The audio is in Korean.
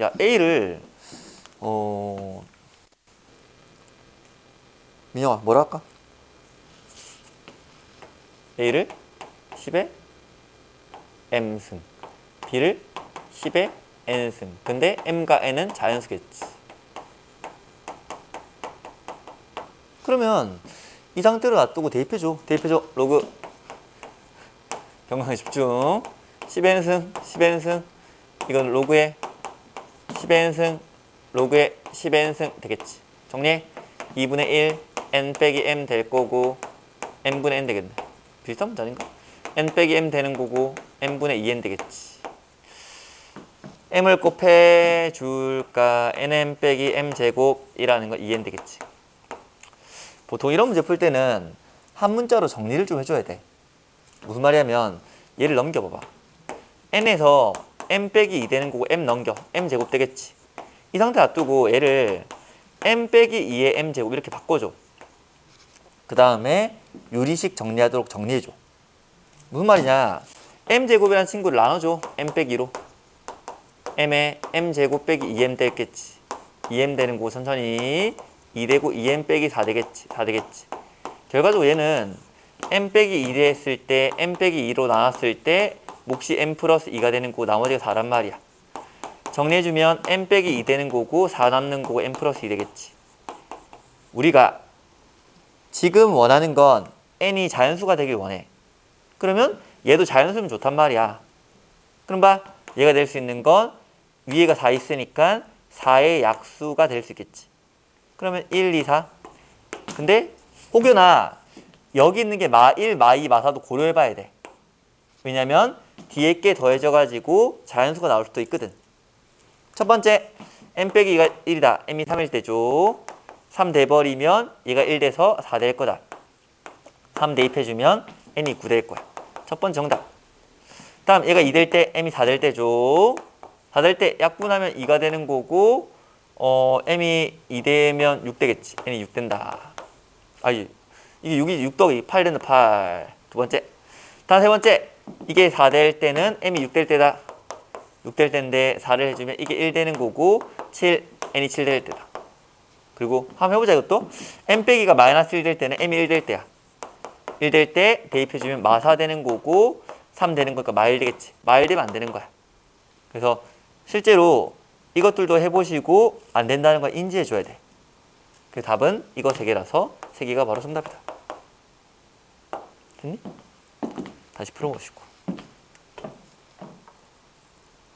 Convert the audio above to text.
야 A를 어 민영아 뭐라 할까? A를 10에 M승 B를 10에 N승. 근데 M과 N은 자연수겠지. 그러면 이 상태로 놔두고 대입해줘. 대입해줘 로그. 경강에 집중. 10n승 10n승. 이건 로그에 10n승 로그에 10n승 되겠지. 정리해 2분의 1 n 빼기 m 될 거고 n분의 n 되겠네. 비슷한 문자인가? n 빼기 m 되는 거고 n분의 2n 되겠지. m을 곱해 줄까? nm 빼기 m 제곱이라는 거 2n 되겠지. 보통 이런 문제 풀 때는 한 문자로 정리를 좀 해줘야 돼. 무슨 말이냐면 얘를 넘겨봐봐. n에서 m 빼기 2 되는 거고 m 넘겨. M 제곱 되겠지. 이 상태 놔두고 얘를 m 빼기 2의 m 제곱 이렇게 바꿔줘. 그 다음에 유리식 정리하도록 정리해줘. 무슨 말이냐? M 제곱이라는 친구를 나눠줘. M 빼기 2로. M에 m 제곱 빼기 2m 되겠지. 2m 되는 거 천천히 2 되고 2m 빼기 4 되겠지. 4 되겠지. 결과적으로 얘는 m 빼기 2 됐을 때 m 빼기 2로 나눴을 때 몫이 m 플러스 2가 되는 거고 나머지가 4란 말이야. 정리해주면 m 빼기 2 되는 거고 4 남는 거고 m 플러스 2 되겠지. 우리가 지금 원하는 건 n이 자연수가 되길 원해. 그러면 얘도 자연수면 좋단 말이야. 그럼 봐. 얘가 될 수 있는 건 위에가 4 있으니까 4의 약수가 될 수 있겠지. 그러면 1, 2, 4 근데 혹여나 여기 있는 게 마 1, 마 2, 마 4도 고려해 봐야 돼. 왜냐면 뒤에 게 더해져 가지고 자연수가 나올 수도 있거든. 첫 번째 m 빼기 2가 1이다. m이 3일 때죠. 3 돼버리면 얘가 1 돼서 4 될 거다. 3 대입해주면 n이 9 될 거야. 첫 번째 정답. 다음 얘가 2 될 때 m이 4 될 때죠. 4 될 때 약분하면 2가 되는 거고 어 m이 2 되면 6 되겠지. n이 6 된다. 아 이게 6이 6 더하기 8 된다. 8 두 번째. 다음 세 번째 이게 4 될 때는 m이 6 될 때다 6 될 때인데 4를 해주면 이게 1 되는 거고 7 n이 7 될 때다 그리고 한번 해보자 이것도 m 빼기가 마이너스 1 될 때는 m이 1 될 때야 1 될 때 대입해주면 마4 되는 거고 3 되는 거니까 마1 되겠지 마1 되면 안 되는 거야 그래서 실제로 이것들도 해보시고 안 된다는 걸 인지해 줘야 돼. 그 답은 이거 세 개라서 세 개가 바로 정답이다. 됐니? 다시 풀어보시고.